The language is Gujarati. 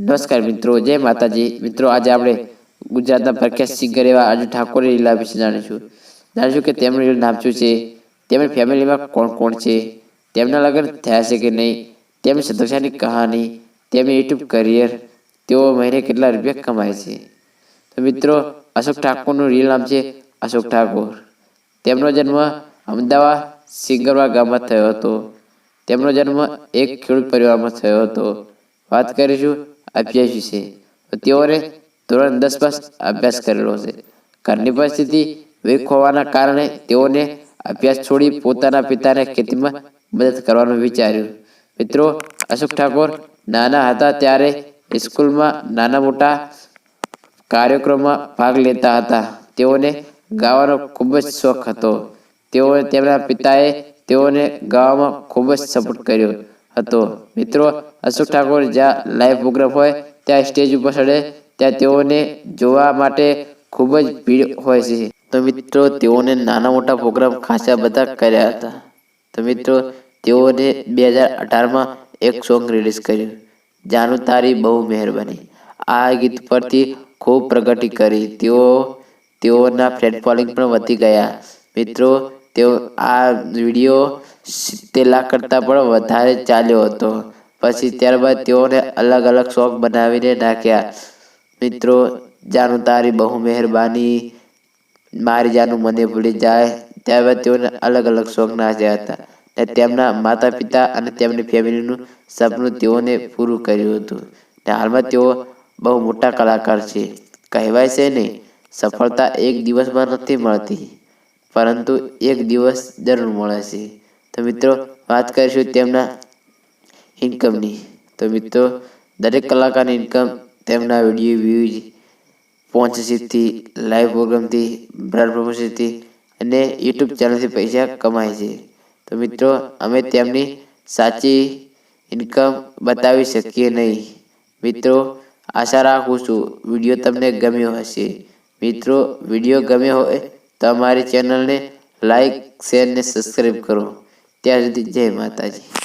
નમસ્કાર મિત્રો, જય માતાજી. મિત્રો, આજે આપણે ગુજરાતના પ્રખ્યાત સિંગર એવા અર્જુન ઠાકોરની લીલા વિશે જાણીશું. જાણીશું કે તેમનું નામ શું છે, તેમની ફેમિલીમાં કોણ કોણ છે, તેમના લગ્ન થયા છે કે નહીં, તેમની સદસ્યની કહાની, તેમની યુટ્યુબ કરિયર, તેઓ મહિને કેટલા રૂપિયા કમાય છે. તો મિત્રો, અશોક ઠાકોરનું રીલ નામ છે અશોક ઠાકોર. તેમનો જન્મ અમદાવાદ સિંગરવા ગામમાં થયો હતો. તેમનો જન્મ એક ખેડૂત પરિવારમાં થયો હતો. વાત કરીશું અભ્યાસ છે તો ધોરણ દસ પાસ અભ્યાસ કરેલો છે ઘરની પરિસ્થિતિ વીક કારણે તેઓને અભ્યાસ છોડી પોતાના પિતાને ખેતીમાં મદદ કરવાનું વિચાર્યું. મિત્રો, અશોક ઠાકોર નાના હતા ત્યારે સ્કૂલમાં નાના મોટા કાર્યક્રમમાં ભાગ લેતા હતા. તેઓને ગાવાનો ખૂબ જ શોખ હતો. તેઓ તેમના પિતાએ તેઓને ગાવામાં ખૂબ જ સપોર્ટ કર્યો. હતો. મિત્રો, અશોક ઠાકોર જ્યાં લાઈવ પ્રોગ્રામ હોય, ત્યાં સ્ટેજ ઉપર ચડે, ત્યાં તેઓને જોવા માટે ખૂબ જ ભીડ હોય છે. તો મિત્રો, તેઓને નાના મોટા પ્રોગ્રામ ખાસા બધા કર્યા હતા. તો મિત્રો, તેઓને બે હજાર અઢારમાં એક સોંગ રિલીઝ કર્યું. જાનુ તારી બહુ મહેરબાની. આ ગીત પરથી ખૂબ પ્રગતિ કરી. તેઓ, તેઓના ફ્રેન્ડ ફોલોઈંગ પણ વધી ગયા. મિત્રો, તેઓ આ વીડિયો સિત્તેર લાખ કરતાં પણ વધારે ચાલ્યો હતો. પછી ત્યારબાદ તેઓને અલગ અલગ શોખ બનાવીને નાખ્યા. મિત્રો જાનું તારી બહુ મહેરબાની, મારી જાનું મને ભૂલી જાય. ત્યારબાદ તેઓને અલગ અલગ શોખ નાચ્યા હતા ને તેમના માતા પિતા અને તેમની ફેમિલીનું સપનું તેઓને પૂરું કર્યું હતું. ને હાલમાં તેઓ બહુ મોટા કલાકાર છે. કહેવાય છે ને, સફળતા એક દિવસમાં નથી મળતી, પરંતુ એક દિવસ જરૂર મળે છે. તો મિત્રો, વાત કરીશું તેમના ઇન્કમની તો મિત્રો, દરેક કલાકારની ઇન્કમ તેમના વીડિયો વ્યૂઝ સ્પોન્સરશીપથી લાઈવ પ્રોગ્રામથી બ્રાન્ડ પ્રમોશનથી અને યુટ્યુબ ચેનલથી પૈસા કમાય છે. તો મિત્રો, અમે તેમની સાચી ઇન્કમ બતાવી શકીએ નહીં. મિત્રો, આશા રાખું છું વીડિયો તમને ગમ્યો હશે. મિત્રો વીડિયો ગમ્યો હોય તો અમારી ચેનલને લાઈક શેર ને સબસ્ક્રાઈબ કરો. ત્યાં સુધી જય માતાજી.